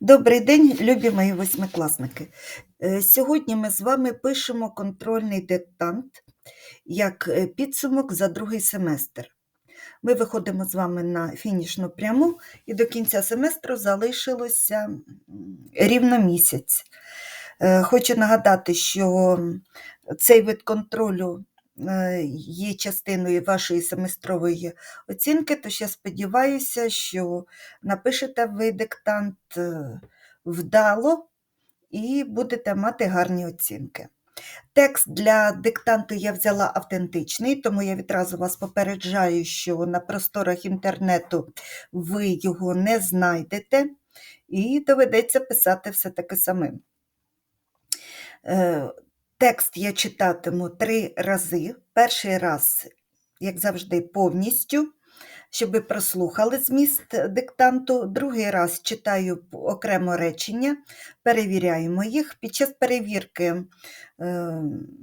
Добрий день, любі мої восьмикласники. Е, Сьогодні ми з вами пишемо контрольний диктант як е, підсумок за другий семестр. Ми виходимо з вами на фінішну пряму, і до кінця семестру залишилося рівно місяць. Е, Хочу нагадати, що цей вид контролю є частиною вашої семестрової оцінки, тож я сподіваюся, що напишете ви диктант е, вдало і будете мати гарні оцінки. Текст для диктанту я взяла автентичний, тому я відразу вас попереджаю, що на просторах інтернету ви його не знайдете, і доведеться писати все-таки самим. Текст я читатиму три рази. Перший раз, як завжди, повністю, щоб ви прослухали зміст диктанту. Другий раз читаю окремо речення, перевіряємо їх. Під час перевірки е,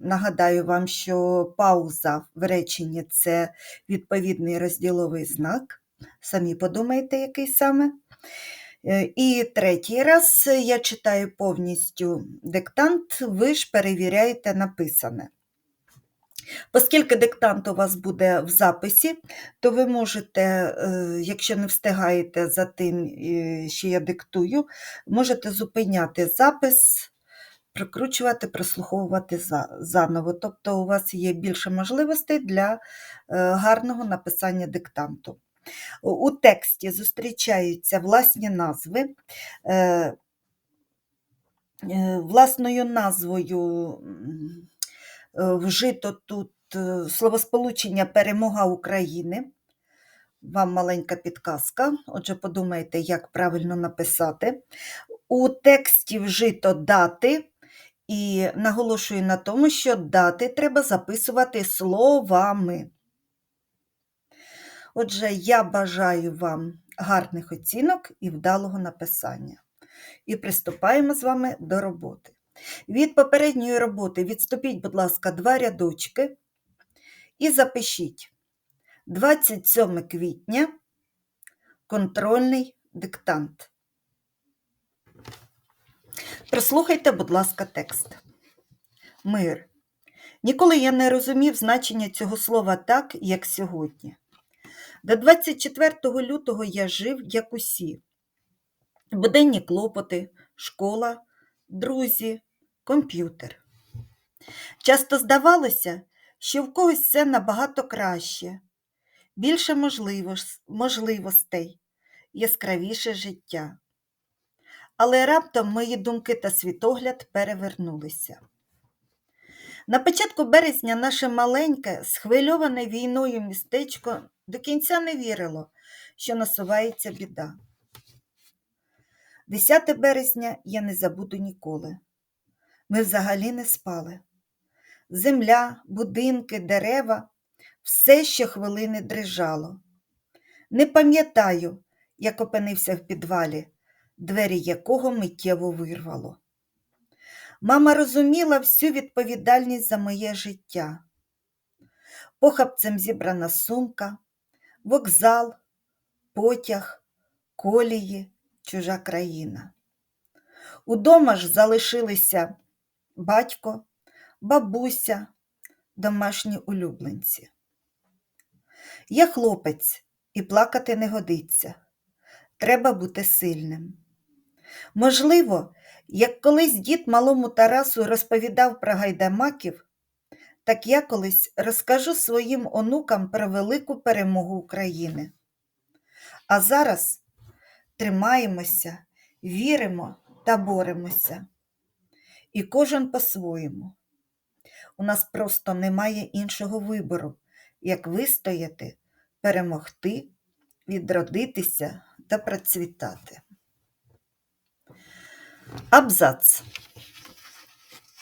нагадаю вам, що пауза в реченні це відповідний розділовий знак. Самі подумайте, який саме. Е, І третій раз я читаю повністю диктант, ви ж перевіряєте написане. Оскільки диктант у вас буде в записі, то ви можете, е, якщо не встигаєте за тим, е, що я диктую, можете зупиняти запис, прокручувати, прослуховувати заново. Тобто у вас є більше можливостей для е, гарного написання диктанту. У- тексті зустрічаються власні назви. Е, е, Власною назвою е, вжито тут словосполучення Перемога України. Вам маленька підказка, отже, подумайте, як правильно написати. У тексті вжито дати, і наголошую на тому, що дати треба записувати словами. Отже, я бажаю вам гарних оцінок і вдалого написання. І приступаємо з вами до роботи. Від попередньої роботи відступіть, будь ласка, два рядочки і запишіть 27 квітня контрольний диктант. Прослухайте, будь ласка, текст. Мир. Ніколи я не розумів значення цього слова так, як сьогодні. До 24 лютого я жив, як усі. Буденні клопоти, школа, друзі, комп'ютер. Часто здавалося, що в когось все набагато краще, більше можливостей, яскравіше життя. Але раптом мої думки та світогляд перевернулися. На початку березня наше маленьке, схвильоване війною містечко до кінця не вірило, що насувається біда. 10 березня я не забуду ніколи. Ми взагалі не спали. Земля, будинки, дерева все щохвилини дрижало. Не пам'ятаю, як опинився в підвалі, двері якого миттєво вирвало. Мама розуміла всю відповідальність за моє життя. Похапцем зібрана сумка, вокзал, потяг, колії, чужа країна. Удома ж залишилися батько, бабуся, домашні улюбленці. Я хлопець, і плакати не годиться. Треба бути сильним. Можливо, як колись дід малому Тарасу розповідав про гайдамаків, так я колись розкажу своїм онукам про велику перемогу України. А зараз тримаємося, віримо та боремося. І кожен по-своєму. У нас просто немає іншого вибору, як вистояти, перемогти, відродитися та процвітати. Абзац.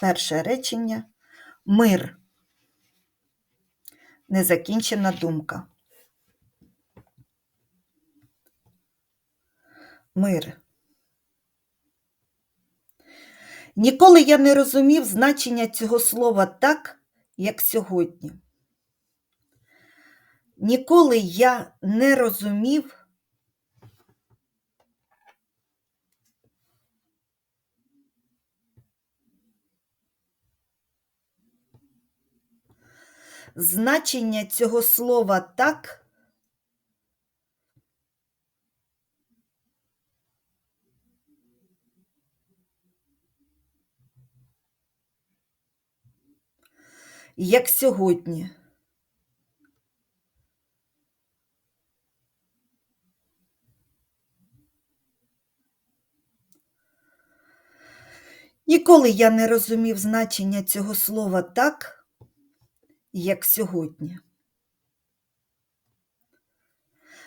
Перше речення мир. Незакінчена думка. Мир. Ніколи я не розумів значення цього слова так, як сьогодні. Ніколи я не розумів Значення цього слова так як сьогодні. Ніколи я не розумів значення цього слова так, як сьогодні.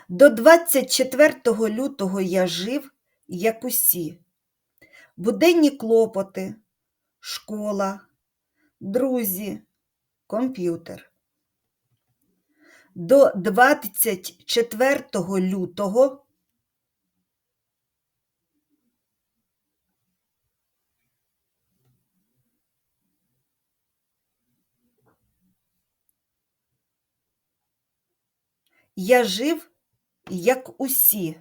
До 24 лютого я жив, як усі. Буденні клопоти, школа, друзі, комп'ютер. До 24 лютого я жив, як усі.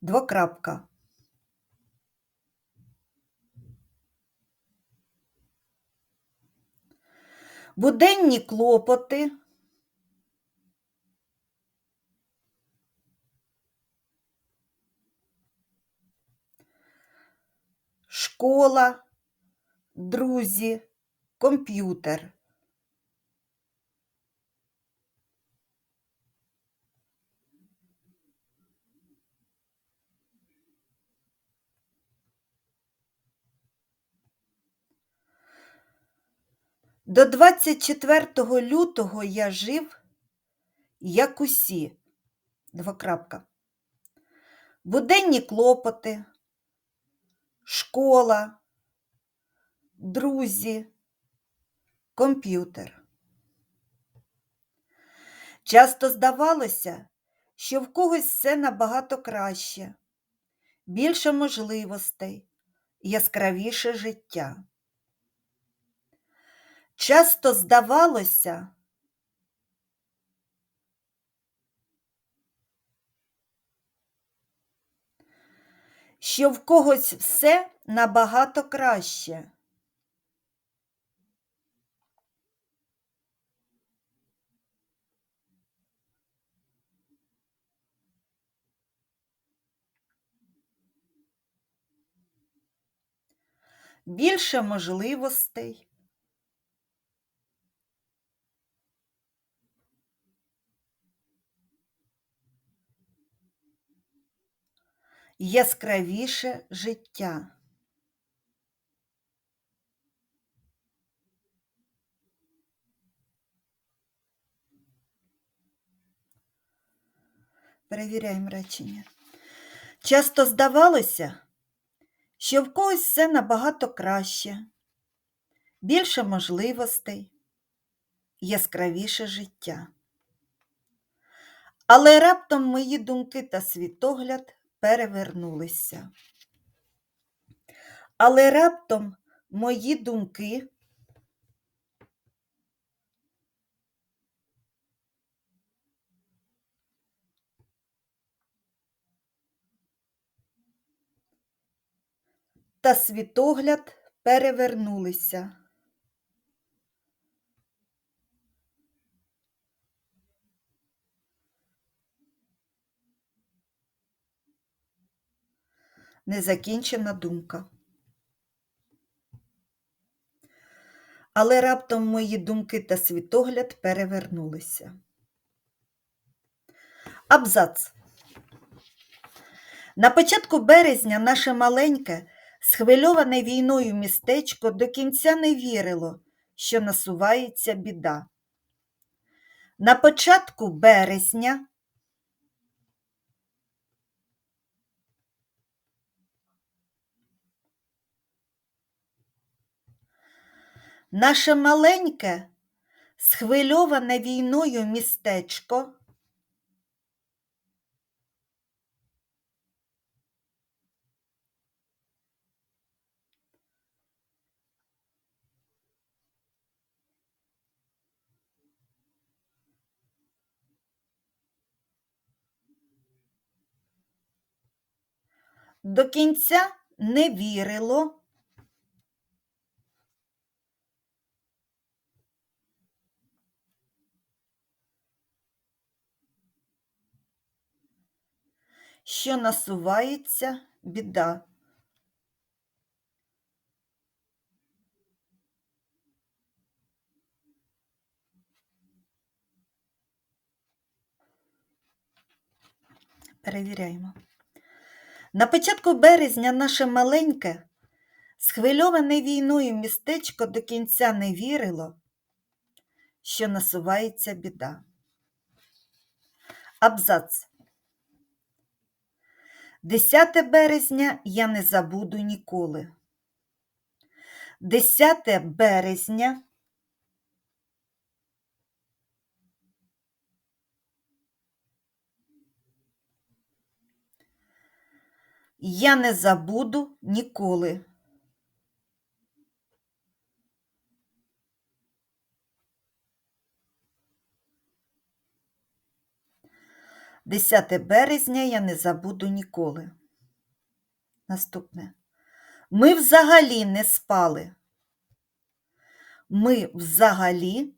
Двокрапка. Буденні клопоти. Школа, друзі, комп'ютер. До 24 лютого я жив, як усі. Двокрапка. Буденні клопоти, школа, друзі, комп'ютер. Часто здавалося, що в когось все набагато краще, більше можливостей, яскравіше життя. Часто здавалося, що в когось все набагато краще. Більше можливостей. Яскравіше життя. Перевіряємо речення. Часто здавалося, що в когось все набагато краще, більше можливостей, яскравіше життя. Але раптом мої думки та світогляд перевернулися. Але раптом мої думки та світогляд перевернулися. Незакінчена думка. Але раптом мої думки та світогляд перевернулися. Абзац. На початку березня наше маленьке, схвильоване війною містечко до кінця не вірило, що насувається біда. На початку березня наше маленьке, схвильоване війною містечко. До кінця не вірило, що насувається біда. Перевіряємо. На початку березня наше маленьке, схвильоване війною містечко до кінця не вірило, що насувається біда. Абзац. 10 березня я не забуду ніколи. 10 березня я не забуду ніколи. Десяте березня я не забуду ніколи. Наступне. Ми взагалі не спали. Ми взагалі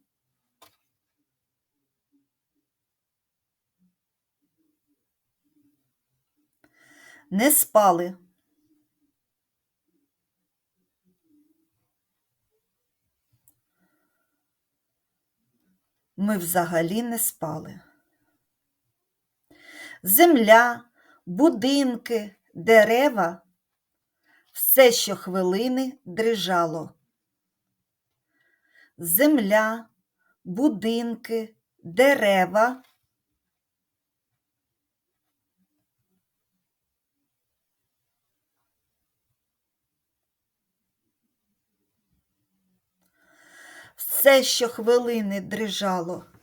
не спали. Ми взагалі не спали. Земля, будинки, дерева все щохвилини дрижало. Земля, будинки, дерева все щохвилини дрижало.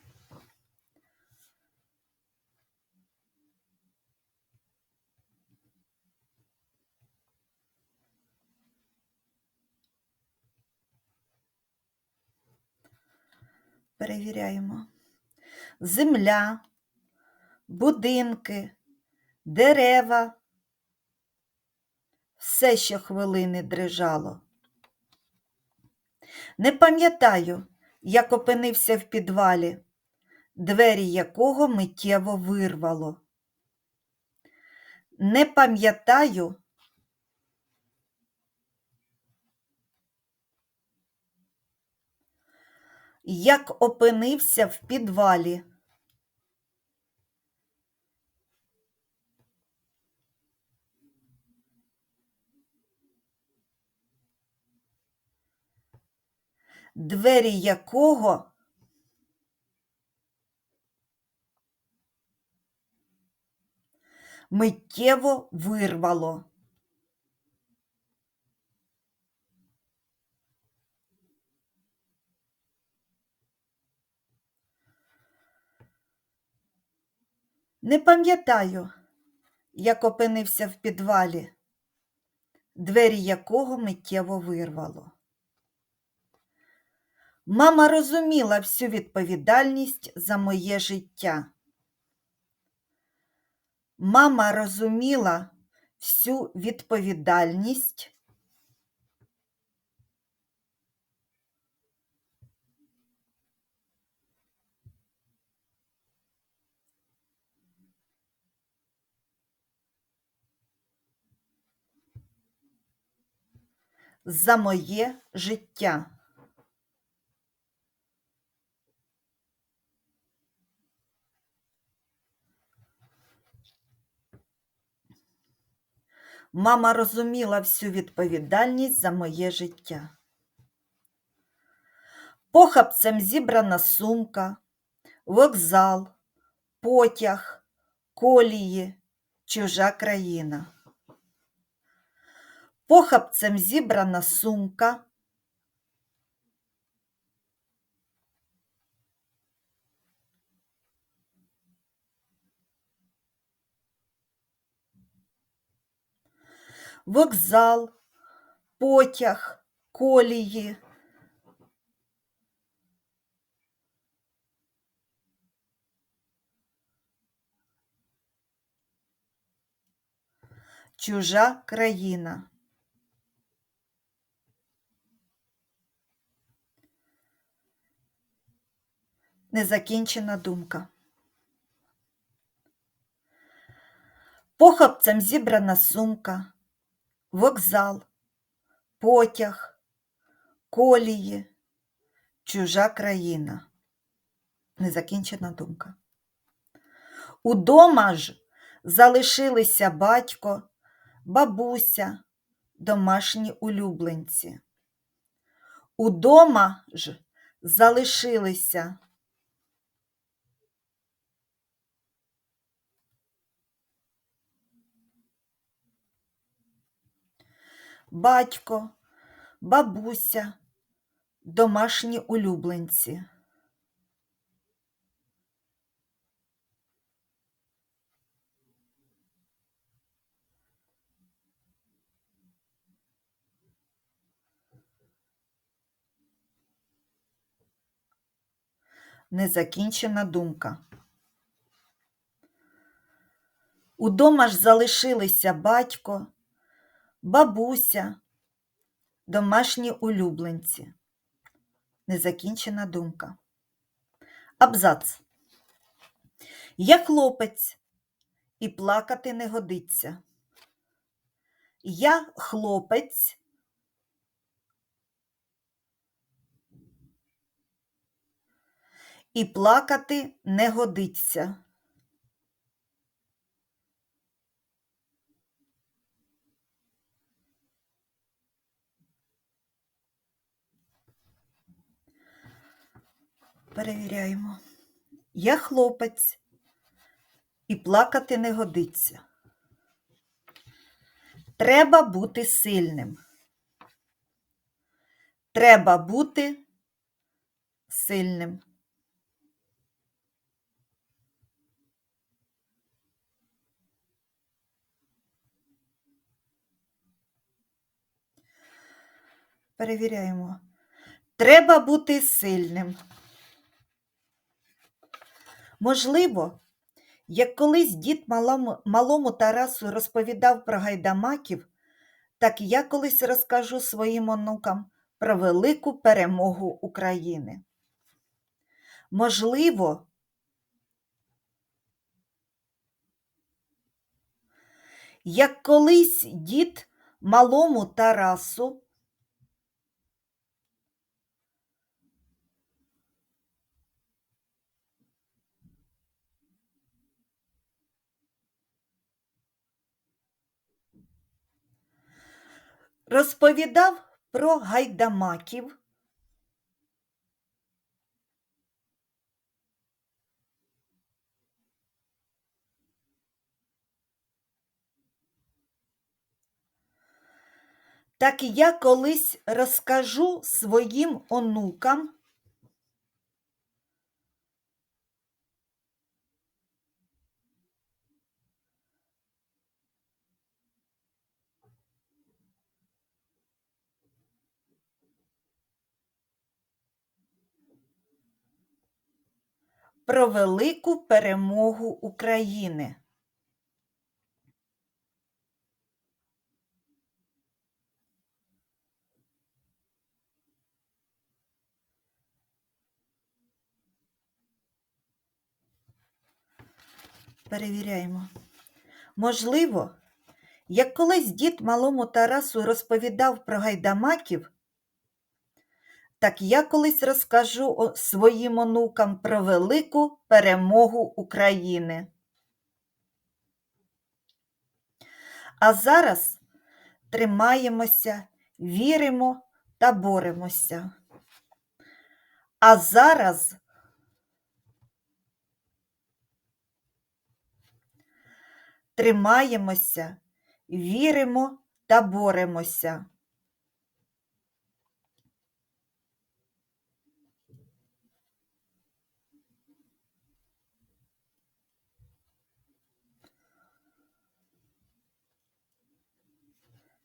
Перевіряємо. Земля, будинки, дерева. Все щохвилини дрижало. Не пам'ятаю, як опинився в підвалі, двері якого миттєво вирвало. Не пам'ятаю, як опинився в підвалі. Двері якого миттєво вирвало. Не пам'ятаю, як опинився в підвалі, двері якого миттєво вирвало. Мама розуміла всю відповідальність за моє життя. Мама розуміла всю відповідальність за моє життя. Мама розуміла всю відповідальність за моє життя. Похапцем зібрана сумка, вокзал, потяг, колії, чужа країна. Похапцем зібрана сумка. Вокзал, потяг, колії. Чужа країна. Незакінчена думка. Похапцем зібрана сумка, вокзал, потяг, колії, чужа країна. Незакінчена думка. Удома ж залишилися батько, бабуся, домашні улюбленці. Удома ж залишилися батько, бабуся, домашні улюбленці. Незакінчена думка. Удома ж залишилися батько, бабуся, домашні улюбленці. Незакінчена думка. Абзац. Я хлопець, і плакати не годиться. Я хлопець. І плакати не годиться. Перевіряємо. Я хлопець, і плакати не годиться. Треба бути сильним. Треба бути сильним. Перевіряємо. Треба бути сильним. Можливо, як колись дід малому, малому Тарасу розповідав про гайдамаків, так я колись розкажу своїм онукам про велику перемогу України. Можливо, як колись дід малому Тарасу розповідав про гайдамаків. Так я колись розкажу своїм онукам про велику перемогу України. Перевіряємо. Можливо, як колись дід малому Тарасу розповідав про гайдамаків, так я колись розкажу своїм онукам про велику перемогу України. А зараз тримаємося, віримо та боремося. А зараз тримаємося, віримо та боремося.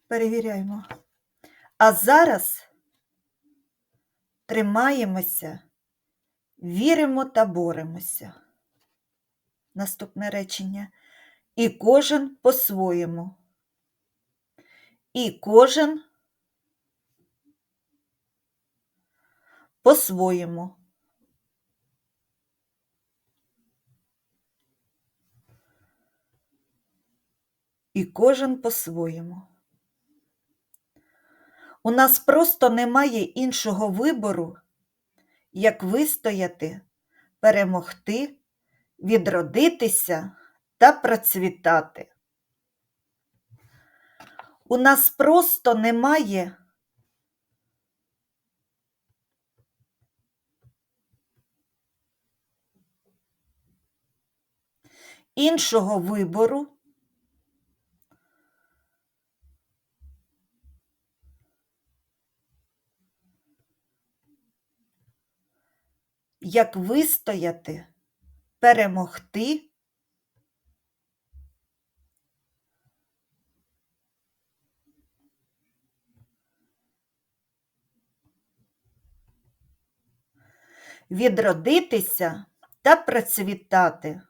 Перевіряємо. А зараз тримаємося, віримо та боремося. Наступне речення. І кожен по-своєму. І кожен по-своєму. і кожен по-своєму. У нас просто немає іншого вибору, як вистояти, перемогти, відродитися та процвітати. У нас просто немає іншого вибору, як вистояти, перемогти, відродитися та процвітати.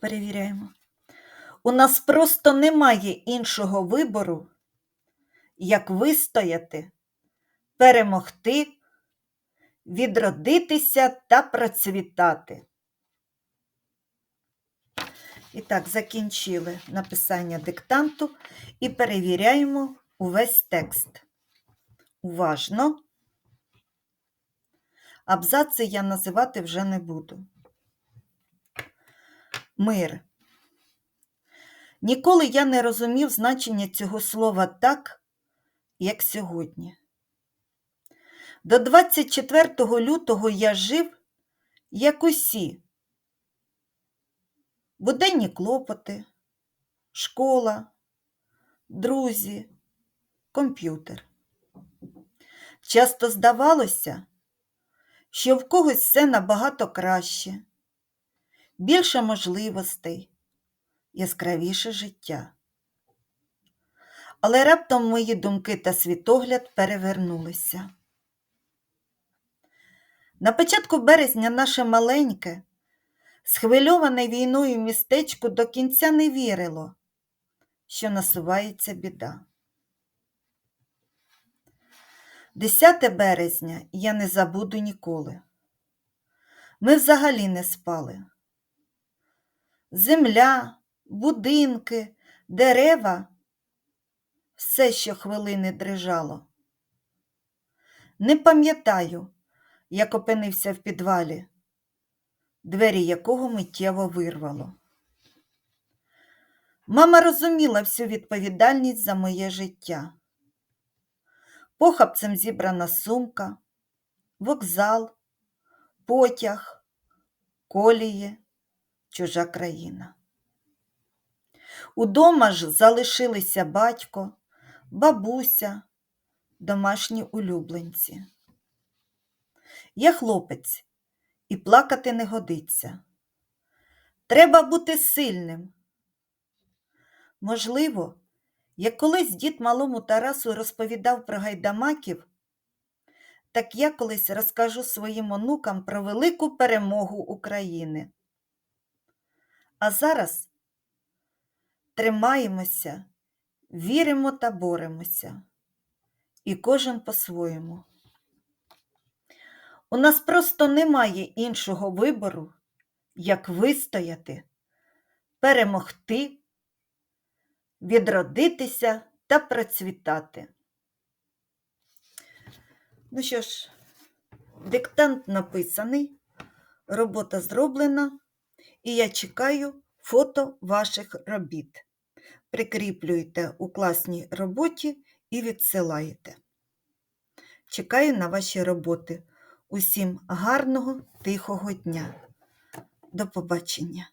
Перевіряємо. У нас просто немає іншого вибору, як вистояти, перемогти, відродитися та процвітати. І так, закінчили написання диктанту і перевіряємо увесь текст. Уважно. Абзаци я називати вже не буду. Мир. Ніколи я не розумів значення цього слова так, як сьогодні. До 24 лютого я жив, як усі. Буденні клопоти, школа, друзі, комп'ютер. Часто здавалося, що в когось все набагато краще, більше можливостей, яскравіше життя. Але раптом мої думки та світогляд перевернулися. На початку березня наше маленьке, схвильоване війною містечко до кінця не вірило, що насувається біда. 10 березня я не забуду ніколи. Ми взагалі не спали. Земля, будинки, дерева, все щохвилини дрижало. Не пам'ятаю, як опинився в підвалі, двері якого миттєво вирвало. Мама розуміла всю відповідальність за моє життя. Похапцем зібрана сумка, вокзал, потяг, колії, чужа країна. Удома ж залишилися батько, бабуся, домашні улюбленці. Я хлопець, і плакати не годиться. Треба бути сильним. Можливо, як колись дід малому Тарасу розповідав про гайдамаків, так я колись розкажу своїм онукам про велику перемогу України. А зараз тримаємося, віримо та боремося, і кожен по-своєму. У нас просто немає іншого вибору, як вистояти, перемогти, відродитися та процвітати. Ну що ж, диктант написаний, робота зроблена, і я чекаю фото ваших робіт. Прикріплюєте у класній роботі і відсилаєте. Чекаю на ваші роботи. Усім гарного, тихого дня. До побачення!